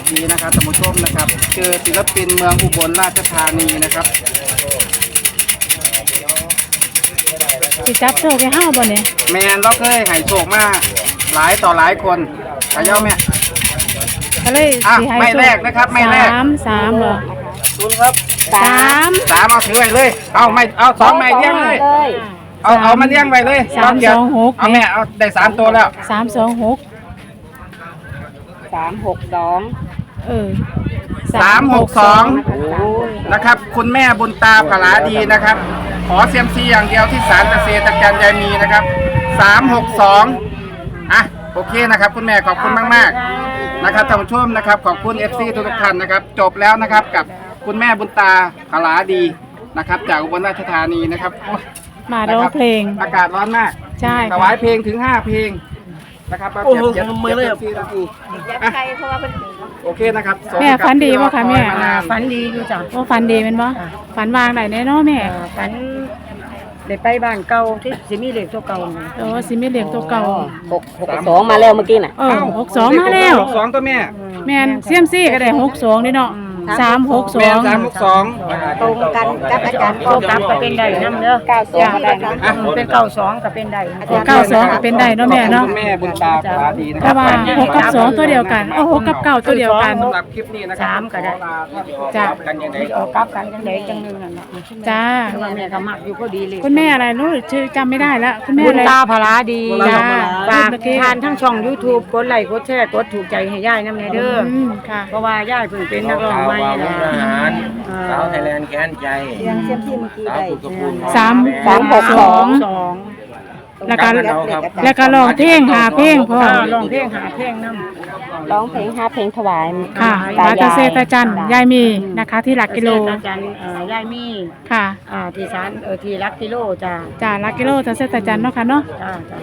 ษดีนะครับท่านผู้ชมนะครับเจอศิลปินเมืองอุบลราชธานีนะครับ สิจับโชคให้เฮาบ่เนี่ยแมนเราเคยให้โชคมาหลายต่อหลายคนขย่าแม่ ก็เลยอะสิให้ไม่แรกนะครับไม่แรก สามสามเหรอคุณครับสามสามเอาถือไว้เลย เอาไม่เอาสองไม่เลี้ยงเลย เอาเอามาเลี้ยงไว้เลยสามเดี๋สยวองหกเอาแม่เอาได้สามตัวแล้วสามสองหกสามหกสอง เออสามหกสองนะครับ คุณแม่บุญตาผลาดีนะครับ ขอเซียมซีอย่างเดียวที่ศาลเกษตรกรรมยายมีนะครับสามหกสองอะโอเคนะครับ คุณแม่ขอบคุณมาก ๆ นะครับท่านผู้ชมนะครับ ขอบคุณ FC ทุกๆท่านนะครับ จบแล้วนะครับกับคุณแม่บุญตาผลาดีนะครับ จากอุบลราชธานีนะครับโอ้ยมาร้องเพลง อากาศร้อนมากใช่ถวายเพลงถึง5เพลง นะครับโอ้โหมือเลยครับยัดไข่เพราะว่าเป็นโอเคนะครับส่งแม่กับฝันดีบ่คะแม่ที่รออยานานฝันดีอยู่จ้ะว่าฝันดีแม่นบ่ฝันวางไหนแน่เนาะแม่เอ่อฝันได้ไปบ้านเก่าที่สิมีเหล็กตัวเก่าน่ะโอ้สิมีเหล็กตัวเก่าหกหกสองมาแล้วเมื่อกี้น่ะเออหกสองมาแล้วหกสองตัวแม่ แม่นเซียมซี่ก็ได้หกสองนี่เนาะ สามหกสอแม่งสามหกสองตรงกันกับอาจารย์โตกลับก็เป็นได้นํเด้อเก้าสองได้เป็นเก้าสองก็เป็นได้เก้าสองก็เป็นได้เนาะแม่เนาะคุณแม่บุญตาผลาดีนะเพครัราะว่าหกกับสองตัวเดียวกันโอ้หกกับเก้าตัวเดียวกัน สำหรับคลิปนี้นะครัสามก็ได้จ้ะ กันยังไง ออกกลับกันจังไดจังหนึงนั่นน่ะจ้าแต่ว่าแม่ก็มักอยู่พอดีเลยคุณแม่อะไรรู้ชื่อจำไม่ได้แล้วคุณแม่บุอะญไร ตาพลาดีจ้าฝากเมื่อกี้ทานทั้งช่อง YouTube กดไลค์กดแชร์กดถูกใจให้ย่ายน้ำในเด้ออ อืมค่ะ เพราะว่าย่ายเพิ่งเป็นนักร้องใหม่นะสาวไทยแลนด์แค้นใจยังเสียมที่เมื่อกี้ได้สามสามหกสองสสองแล้วก็แล้วก็ร้องเพลงหาเพลงพ่ออ่าร้องเพลงหาเพลงน้ร้องเพลงห้าเพลงถวายค่ะตาวัดยายเกษตรจันทร์ยายมีนะคะ ที่หลักำกิโลอาจารย์เอ่อย่ายมีค่ะอ่าที่สารเออที่รักกิโลจ้าจากหลักกิโลเกษตรจันทร์เนาะค่ะเนาะ จ้าจ้า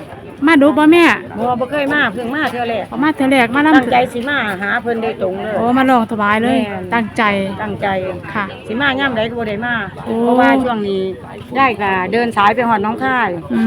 มาดูบ่แม่บัวบ่เคยมาเพิ่งมาเท่าแรกเอามาเทอแรกมาตั้งลำใจสิมาหาเพิ่นโดยตรงเลย โอ้มาลองถวายเลย แม่นตั้งใจ ตั้งใจค่ะ สิมาย่ำใดก็บ่ได้มาโอ้ เพราะว่าช่วงนี้ย่ายก็เดินสายไปหอดน้องค่าย อื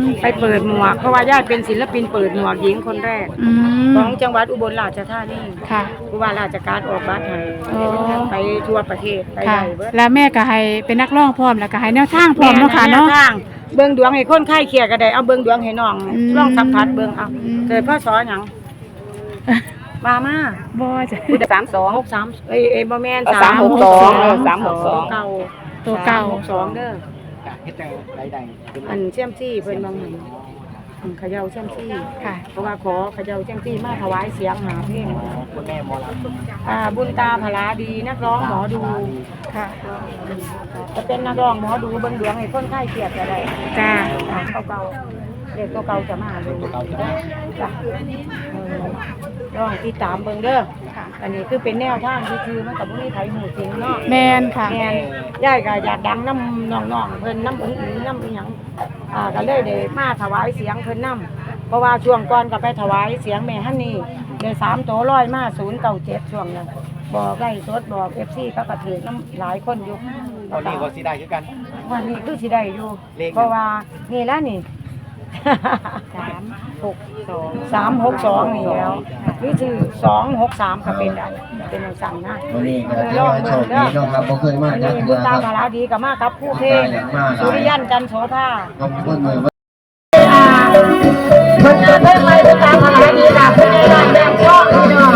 มไปเปิดหมวกเพราะว่าย่ายเป็นศิลปินเปิดหมวกหญิงคนแรก อืมของจังหวัดอุบลราชธานีค่ะ ผู้ว่าราชการออกบัตรให้อ๋อไปทั่วประเทศไปค่ะ ได้เบิดแล้วแม่ก็ให้เป็นนักร้องพร้อมแล้วก็ให้แนวทางพร้อมเนาะค่ะเนาะแม่ทาง เบิ่งดวงให้คนไข้เครียดก็ได้เอาเบิ่งดวงให้น้องอืม ลองสัมผัสเบิ่งเอาอืมเกิดพ่อสอหยังมามาบ่จะสามสอง หกสามเอ้ยเอ้ยบ่แม่นเอาสามหกสองเออสามหกสอง เก่าตัวเก่า สมหกสองเด้อ เฮ็ดจังไดได้อันเชี่ยมซี่เพิ่นบางหันอัน เขย่าเชี่ยมซี่ค่ะ เพราะว่าขอเขย่าเชี่ยมซี่มาถวายเสียงหาเพลงคุณแม่หมอลอ่าบุญตาพลาดีนักร้องหมอดูค่ะจะเป็นนักร้องหมอดูเบิ่งดวงให้คนไข้เครียดก็ได้จ้าอ่าเก่าๆเด็กเก่าๆจะมาเลยจ้ะเออลองติดตามเบิ่งเด้อ อันนี้คือเป็นแนวทางที่คือมันกับบ่มีไผหูจริงเนาะแมนค่ะ แม่นยายก็อยากดังน้ำน้องๆเพิ่นน้ำอุ้งอิงน้ำอีหยังอ่าก็เลยได้มาถวายเสียงเพิ่นน้ำเพราะว่าช่วงก่อนก็ไปถวายเสียงแม่ฮันนี่ได้สามโตร้อยมาศูนย์เก้าเจ็ดช่วงนั้นบอกไล่สดบอกเอฟซีก็กระถือน้ำหลายคนอยู่ำตอนนี้ก็สิได้คือกันวันนี้คือสิได้อยู่ เลข เพราะว่านี่แล้วนี่ สามหกสองสามหกสองนี่แล้วนี่คือสองหกสามก็เป็นได้เป็นอย่างสั่งนะวันนี้ก็ถือว่าโชคดีเนาะครับบ่เคยมาอันจากนี้เทืบุอญคตารับภาราดีกับมาครับผู้เพลงสุริยันจันทร์โสภา ขอบคุณมือเพิ่นจะเพิ่มไปบุญตาภาราดีนะเพิ่นจะได้แบ่งช่องพี่น้อง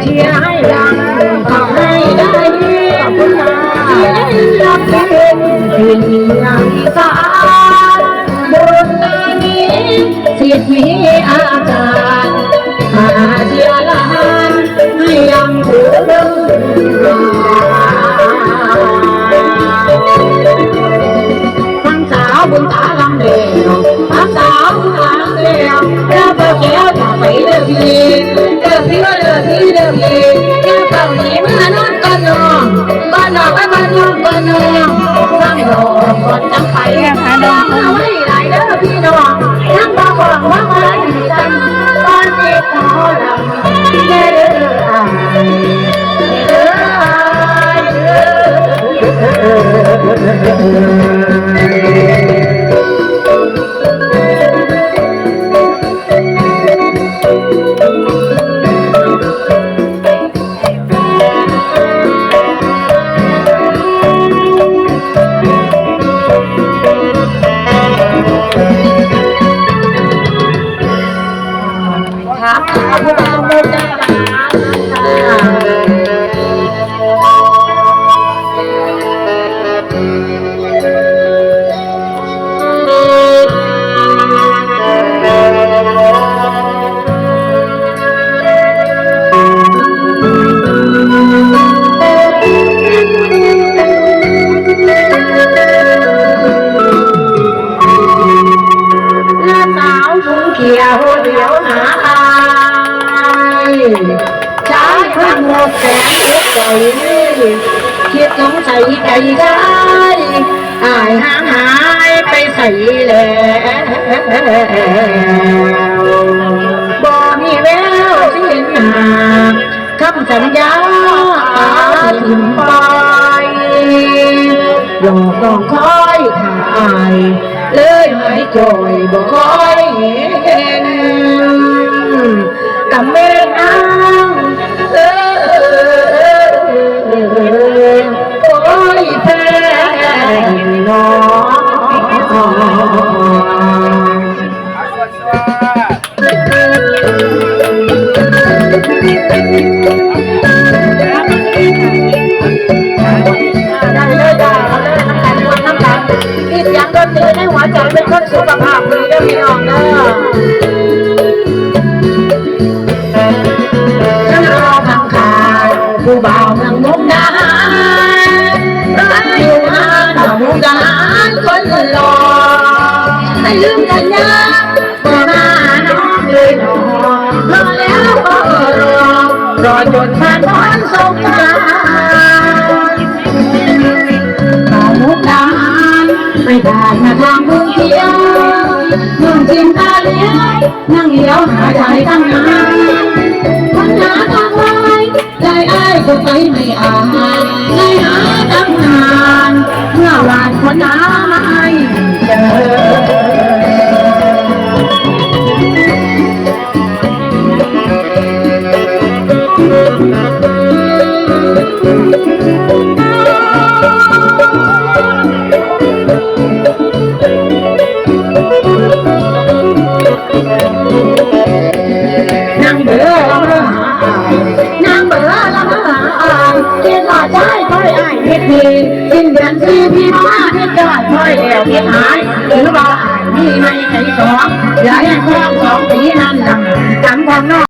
เชียร์ให้ดังขอให้ได้ข สิท ครับขอบคุณมากเลยนะคะ พันหกแสนทุกใจคิดสงสัยใจได้อายห่างหายไปใส่แล้วบ่มีแววที่เห็นหาคำสัญญาถึงไปรอต้องคอยถ่ายเลยหายจอยบ่คอยเห็นกับเมฆน้ำ ไไม่ลืมกันนะเมื่อมาน้องเลยหนอรอแล้วก็รอรอจนผ่านวันสงกรานต์ข่าวมุกดาหารไม่ได้มาทางเมืองเที่ยวเมืองจินตาเลี้ยวนั่งเลี้ยวหาใจตั้งนานคนหาทางไว้ใจอ้ายก็ไปไม่อาจใจหาตั้งนานเมื่อวานคนหา พีสิ้นเดือนสี่พี่มาเฮ็ดยอดคอยเดียวที่หายหรือว่าอายมีในใจสองอย่าให้ครองสองปีนั้นนำกันทางนอก